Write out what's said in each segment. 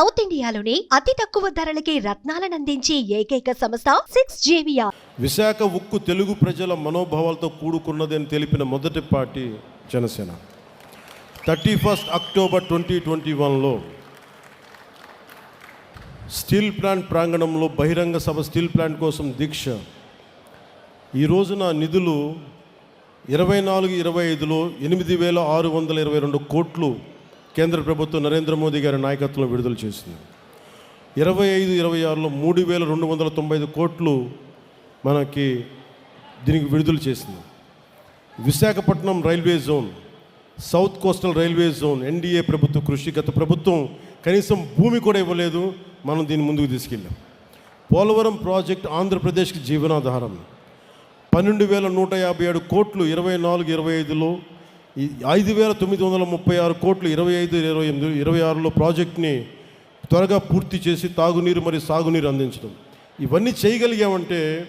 South ఇండియాలోని అతి తక్కువ ధరలకి రత్నాలను అందించే ఏకైక సంస్థ సిక్స్ జేవియా విశాఖ ఉక్కు తెలుగు ప్రజల మనోభావాలతో కూడుకున్నది అని తెలిపిన మొదటి party Janasena. Thirty first October twenty twenty వన్లో స్టీల్ ప్లాంట్ ప్రాంగణంలో బహిరంగ సభ స్టీల్ ప్లాంట్ కోసం దీక్ష. ఈ రోజున నిధులు ఇరవై నాలుగు ఇరవై ఐదులో ఎనిమిది వేల ఆరు వందల ఇరవై రెండు కోట్లు కేంద్ర ప్రభుత్వం నరేంద్ర మోదీ గారి నాయకత్వంలో విడుదల చేసింది. ఇరవై ఐదు ఇరవై ఆరులో మూడు వేల రెండు వందల తొంభై ఐదు కోట్లు మనకి దీనికి విడుదల చేసింది. Visakhapatnam railway zone south coastal railway zone NDA ప్రభుత్వ కృషి గత ప్రభుత్వం కనీసం భూమి కూడా ఇవ్వలేదు. మనం దీన్ని ముందుకు తీసుకెళ్ళాం. పోలవరం ప్రాజెక్ట్ ఆంధ్రప్రదేశ్కి జీవనాధారం. పన్నెండు వేల నూట యాభై ఏడు కోట్లు ఇరవై నాలుగు ఇరవై ఐదులో ఈ ఐదు వేల తొమ్మిది వందల ముప్పై ఆరు కోట్లు ఇరవై ఐదు ఇరవై ఎనిమిది ఇరవై ఆరులో ప్రాజెక్ట్ని త్వరగా పూర్తి చేసి తాగునీరు మరియు సాగునీరు అందించడం. ఇవన్నీ చేయగలిగామంటే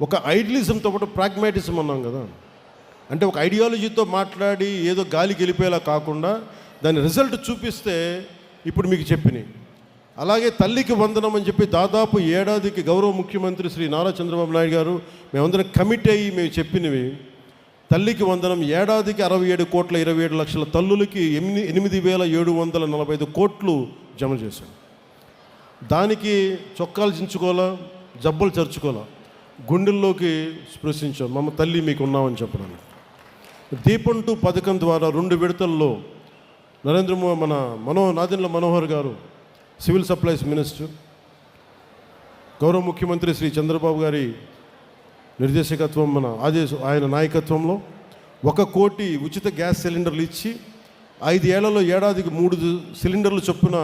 ఒక ఐడియలిజంతో పాటు ప్రాగ్మాటిజం అన్నాం కదా. అంటే ఒక ఐడియాలజీతో మాట్లాడి ఏదో గాలికి వెళ్ళిపోయేలా కాకుండా దాని రిజల్ట్ చూపిస్తే ఇప్పుడు మీకు చెప్పినాయి. అలాగే తల్లికి వందనం అని చెప్పి దాదాపు ఏడాదికి గౌరవ ముఖ్యమంత్రి శ్రీ నారా చంద్రబాబు నాయుడు గారు మేమందరం కమిట్ అయ్యి మేము చెప్పినవి తల్లికి వందనం ఏడాదికి అరవై ఏడు కోట్ల ఇరవై ఏడు లక్షల తల్లులకి ఎనిమిది ఎనిమిది వేల ఏడు వందల నలభై ఐదు కోట్లు జమ చేశాం దానికి చొక్కాలు చించుకోవాలా జబ్బలు చరుచుకోవాలా? గుండెల్లోకి స్పృశించాం మమ్మ తల్లి మీకు ఉన్నామని చెప్పడానికి దీపం టూ పథకం ద్వారా రెండు విడతల్లో నరేంద్ర మో మన మనో నాదెండ్ల మనోహర్ గారు సివిల్ సప్లైస్ మినిస్టర్ గౌరవ ముఖ్యమంత్రి శ్రీ చంద్రబాబు గారి నిర్దేశకత్వం మన ఆదేశం ఆయన నాయకత్వంలో ఒక కోటి ఉచిత గ్యాస్ సిలిండర్లు ఇచ్చి ఐదేళ్ళలో ఏడాదికి మూడు సిలిండర్లు చొప్పున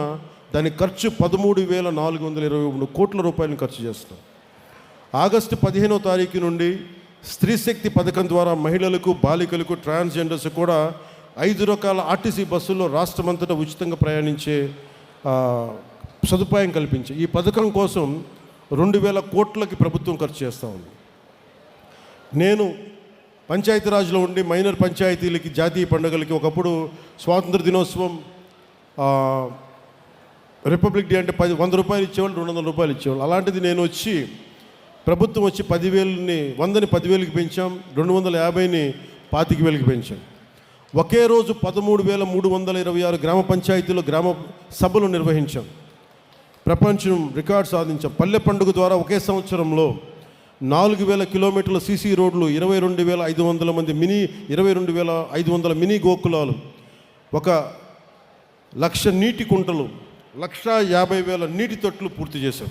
దాని ఖర్చు పదమూడు వేల నాలుగు వందల ఇరవై మూడు కోట్ల రూపాయలను ఖర్చు చేస్తున్నాం. ఆగస్టు పదిహేనో తారీఖు నుండి స్త్రీ శక్తి పథకం ద్వారా మహిళలకు బాలికలకు ట్రాన్స్జెండర్స్ కూడా ఐదు రకాల ఆర్టీసీ బస్సుల్లో రాష్ట్రమంతటా ఉచితంగా ప్రయాణించే సదుపాయం కల్పించి ఈ పథకం కోసం రెండు వేల కోట్లకి ప్రభుత్వం ఖర్చు చేస్తూ ఉంది. నేను పంచాయతీరాజ్లో ఉండి మైనర్ పంచాయతీలకి జాతీయ పండుగలకి ఒకప్పుడు స్వాతంత్ర దినోత్సవం రిపబ్లిక్ డే అంటే పది వంద రూపాయలు ఇచ్చేవాళ్ళు రెండు వందల రూపాయలు ఇచ్చేవాళ్ళు. అలాంటిది నేను వచ్చి ప్రభుత్వం వచ్చి పదివేలని వందని పదివేలకి పెంచాం రెండు వందల యాభైని పాతిక వేలకి పెంచాం. ఒకే రోజు పదమూడు వేల మూడు వందల ఇరవై ఆరు గ్రామ పంచాయతీలో గ్రామ సభలు నిర్వహించాం. ప్రపంచం రికార్డు సాధించాం. పల్లె పండుగ ద్వారా ఒకే సంవత్సరంలో నాలుగు వేల కిలోమీటర్ల సీసీ రోడ్లు ఇరవై రెండు వేల ఐదు వందల మంది మినీ ఇరవై రెండు వేల ఐదు వందల మినీ గోకులాలు ఒక లక్ష నీటి కుంటలు లక్ష యాభై వేల నీటి తొట్లు పూర్తి చేశాం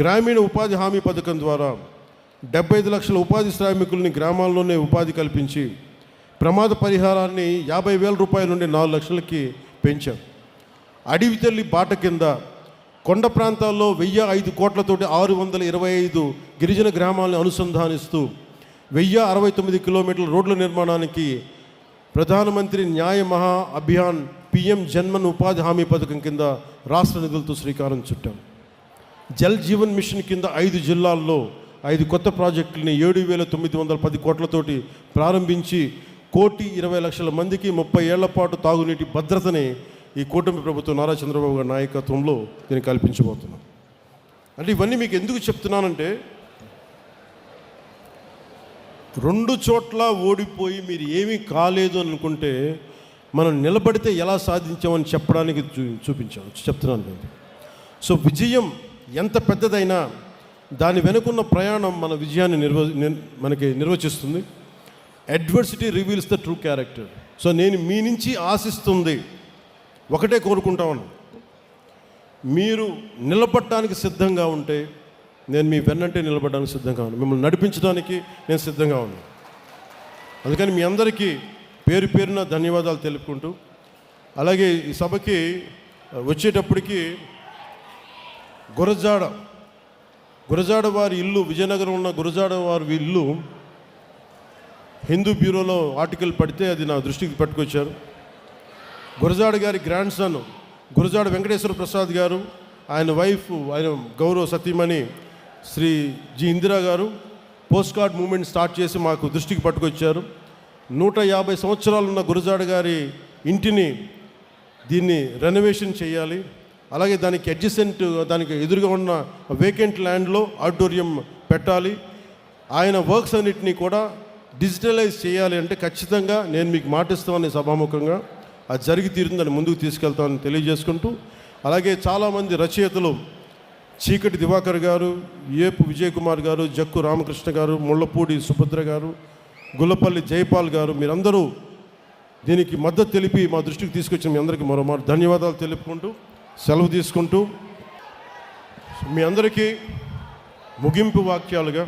గ్రామీణ ఉపాధి హామీ పథకం ద్వారా డెబ్బై ఐదు లక్షల ఉపాధి శ్రామికుల్ని గ్రామాల్లోనే ఉపాధి కల్పించి ప్రమాద పరిహారాన్ని యాభై వేల రూపాయల నుండి నాలుగు లక్షలకి పెంచాం. అడవి తల్లి బాట కింద కొండ ప్రాంతాల్లో వెయ్యి ఐదు కోట్లతోటి ఆరు వందల ఇరవై ఐదు గిరిజన గ్రామాలను అనుసంధానిస్తూ వెయ్యి అరవై తొమ్మిది కిలోమీటర్ల రోడ్ల నిర్మాణానికి ప్రధానమంత్రి న్యాయ మహా అభియాన్ పిఎం జన్మన్ ఉపాధి హామీ పథకం కింద రాష్ట్ర నిధులతో శ్రీకారం చుట్టాం. జల్ జీవన్ మిషన్ కింద ఐదు జిల్లాల్లో ఐదు కొత్త ప్రాజెక్టులని ఏడు వేల తొమ్మిది వందల పది కోట్లతోటి ప్రారంభించి కోటి ఇరవై లక్షల మందికి ముప్పై ఏళ్ళ పాటు తాగునీటి భద్రతని ఈ కూటమి ప్రభుత్వం నారా చంద్రబాబు గారి నాయకత్వంలో దీన్ని కల్పించబోతున్నాను అంటే ఇవన్నీ మీకు ఎందుకు చెప్తున్నానంటే రెండు చోట్ల ఓడిపోయి మీరు ఏమీ కాలేదు అని అనుకుంటే మనం నిలబడితే ఎలా సాధించామని చెప్పడానికి చూ చూపించాను చెప్తున్నాను నేను. సో విజయం ఎంత పెద్దదైనా దాని వెనుకున్న ప్రయాణం మన విజయాన్ని నిర్వ మనకి నిర్వచిస్తుంది. Adversity reveals the true character so నేను మీ నుంచి ఆశిస్తుంది ఒకటే కోరుకుంటాను మీరు నిలబడటానికి సిద్ధంగా ఉంటే నేను మీ వెన్నంటే నిలబడడానికి సిద్ధంగా ఉన్నాను. మిమ్మల్ని నడిపించడానికి నేను సిద్ధంగా ఉన్నాను. అందుకని మీ అందరికీ పేరు పేరున ధన్యవాదాలు తెలుపుకుంటూ అలాగే ఈ సభకి వచ్చేటప్పటికి గురజాడ గురజాడ వారి ఇల్లు విజయనగరం ఉన్న గురజాడ వారి ఇల్లు హిందూ బ్యూరోలో ఆర్టికల్ పడితే అది నా దృష్టికి పట్టుకొచ్చారు. గురజాడ గారి గ్రాండ్ సన్ గురజాడ వెంకటేశ్వర ప్రసాద్ గారు ఆయన వైఫ్ ఆయన గౌరవ సతీమణి శ్రీ జి ఇందిరా గారు పోస్ట్ కార్డ్ మూమెంట్ స్టార్ట్ చేసి మాకు దృష్టికి పట్టుకొచ్చారు. నూట యాభై సంవత్సరాలు ఉన్న గురజాడ గారి ఇంటిని దీన్ని రెనోవేషన్ చేయాలి. అలాగే దానికి అడ్జసెంట్ దానికి ఎదురుగా ఉన్న వేకెంట్ ల్యాండ్లో ఆడిటోరియం పెట్టాలి. ఆయన వర్క్స్ అన్నింటినీ కూడా డిజిటలైజ్ చేయాలి అంటే ఖచ్చితంగా నేను మీకు మాటిస్తామని సభాముఖంగా. అది జరిగి తీరుతుందని ముందుకు తీసుకెళ్తామని తెలియజేసుకుంటూ అలాగే చాలామంది రచయితలు చీకటి దివాకర్ గారు ఏపు విజయ్ కుమార్ గారు జక్కు రామకృష్ణ గారు ముళ్ళపూడి సుభద్ర గారు గుల్లపల్లి జైపాల్ గారు మీరందరూ దీనికి మద్దతు తెలిపి మా దృష్టికి తీసుకొచ్చిన మీ అందరికీ మరో ధన్యవాదాలు తెలుపుకుంటూ సెలవు తీసుకుంటూ మీ అందరికీ ముగింపు వాక్యాలుగా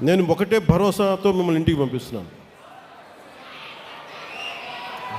నేను ఒకటే భరోసాతో మిమ్మల్ని ఇంటికి పంపిస్తున్నాను.